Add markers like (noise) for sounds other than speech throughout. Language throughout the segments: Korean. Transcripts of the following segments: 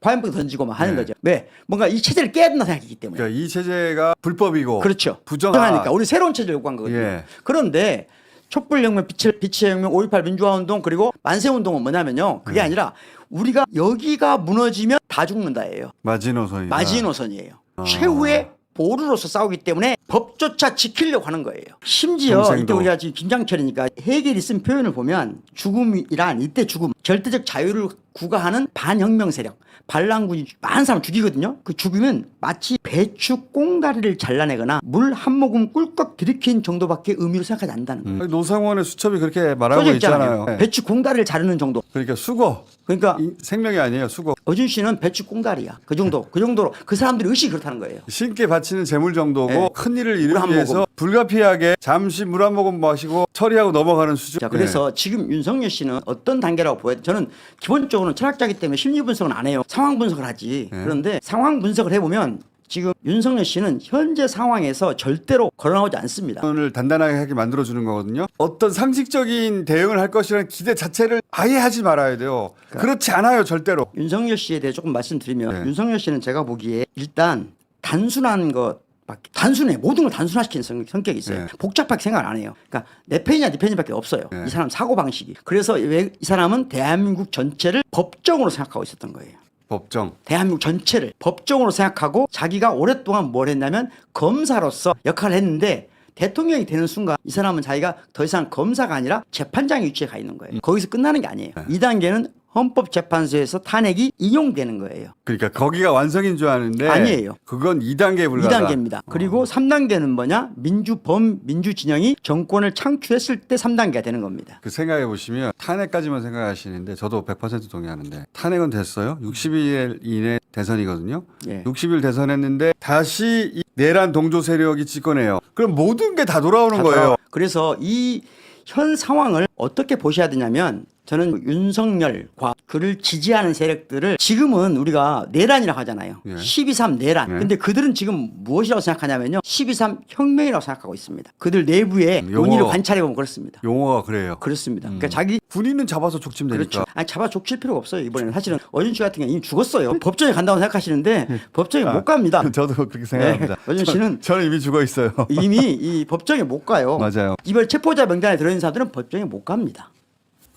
화염병 던지고 막 하는 네. 거죠. 왜? 뭔가 이 체제를 깨야 된다 생각했기 때문에. 그러니까 이 체제가 불법이고 그렇죠. 부정하- 부정하니까 우리 새로운 체제를 요구한 거거든요. 예. 그런데 촛불혁명, 빛의, 빛의 혁명, 5.18 민주화운동 그리고 만세운동은 뭐냐면요. 그게 네. 아니라 우리가 여기가 무너지면 다 죽는다예요. 마지노선이 마지노선이에요. 아. 최후의 보루로서 싸우기 때문에 법조차 지키려고 하는 거예요. 심지어 정생도. 이때 우리가 지금 김장철이니까 해겔이 쓴 표현을 보면 죽음이란 이때 죽음, 절대적 자유를 구가 하는 반혁명 세력, 반란군이 많은 사람 죽이거든요. 그 죽으면 마치 배추 꽁다리를 잘라내거나 물 한 모금 꿀꺽 들이킨 정도밖에 의미로 생각하지 않는다는 거예요. 아니, 노상원의 수첩이 그렇게 말하고 써져 있잖아요. 있잖아요. 네. 배추 공다리를 자르는 정도. 그러니까 수거 그러니까 이 생명이 아니에요 수거 어준 씨는 배추 꽁다리야. 그 정도. 그 정도로 그 사람들이 의식이 그렇다는 거예요. 신께 바치는 재물 정도고 네. 큰 일을 물한 이루기 위해서. 불가피하게 잠시 물 한 모금 마시고 처리하고 넘어가는 수준. 자, 그래서 지금 윤석열 씨는 어떤 단계라고 보여요? 저는 기본적으로 는 철학자기 때문에 심리 분석은 안 해요. 상황 분석을 하지. 네. 그런데 상황 분석을 해보면 지금 윤석열 씨는 현재 상황에서 절대로 걸어나오지 않습니다. 을 단단하게 하게 만들어 주는 거거든요. 어떤 상식적인 대응을 할 것이라는 기대 자체를 아예 하지 말아야 돼요. 그렇지 않아요 절대로. 윤석열 씨에 대해 조금 말씀드리면 네. 윤석열 씨는 제가 보기에 일단 단순한 것 밖에 단순해 모든 걸 단순화시키는 성- 성격이 있어요. 네. 복잡하게 생각 안 해요. 그러니까 내 편이냐 네 편이밖에 없어요. 네. 이 사람 사고 방식이. 그래서 왜 이 사람은 대한민국 전체를 법정으로 생각하고 있었던 거예요. 법정. 대한민국 전체를 법정으로 생각하고 자기가 오랫동안 뭘 했냐면 검사로서 역할을 했는데 대통령이 되는 순간 이 사람은 자기가 더 이상 검사가 아니라 재판장의 위치에 가 있는 거예요. 거기서 끝나는 게 아니에요. 이 2단계는 헌법재판소에서 탄핵이 인용되는 거예요. 그러니까 거기가 완성인 줄 아는데 아니에요. 그건 2단계에 불과하다. 2단계입니다. 그리고 3단계는 뭐냐? 민주 범 민주 진영이 정권을 창출했을 때 3단계가 되는 겁니다. 그 생각해 보시면 탄핵까지만 생각하시는데 저도 100% 동의하는데 탄핵은 됐어요. 60일 이내 대선이거든요. 예. 60일 대선했는데 다시 이 내란 동조 세력이 집권해요. 그럼 모든 게 다 돌아오는 다 거예요. 그래서 이 현 상황을 어떻게 보셔야 되냐면 저는 윤석열과 그를 지지하는 세력들을 지금은 우리가 내란이라고 하잖아요. 예. 12.3 내란. 네. 근데 그들은 지금 무엇이라고 생각하냐면요. 12.3 혁명이라고 생각하고 있습니다. 그들 내부의 음, 논의를 용어. 관찰해 보면 그렇습니다. 용어가 그래요. 그렇습니다. 그러니까 자기 군인은 잡아서 족침되니까. 그렇죠. 아니 잡아 족칠 필요가 없어요. 이번에는 사실은 어준 씨 같은 경우 이미 죽었어요. 법정에 간다고 생각하시는데 법정에 못 갑니다. (laughs) 저도 그렇게 생각합니다. 네. 어준 씨는 저 는 이미 죽어 있어요. 이미 이 법정에 못 가요. (laughs) 맞아요. 이번 체포자 명단에 들어있는 사람들은 법정에 못 갑니다.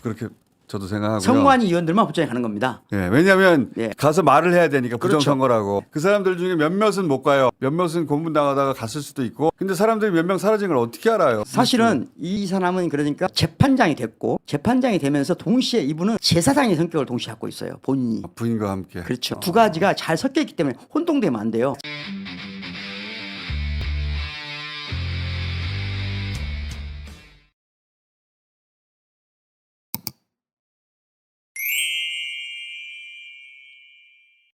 그렇게 저도 생각하고요. 선관위 의원들만 법정에 가는 겁니다. 예, 왜냐하면 예. 가서 말을 해야 되니까 그렇죠. 부정선거라고 그 사람들 중에 몇몇은 못 가요. 몇몇은 고문 당하다가 갔을 수도 있고. 근데 사람들이 몇 명 사라진 걸 어떻게 알아요? 사실은 이 사람은 그러니까 재판장이 됐고 재판장이 되면서 동시에 이분은 제사장의 성격을 동시에 갖고 있어요. 본인이. 부인과 함께. 그렇죠. 두 가지가 잘 섞여 있기 때문에 혼동되면 안 돼요.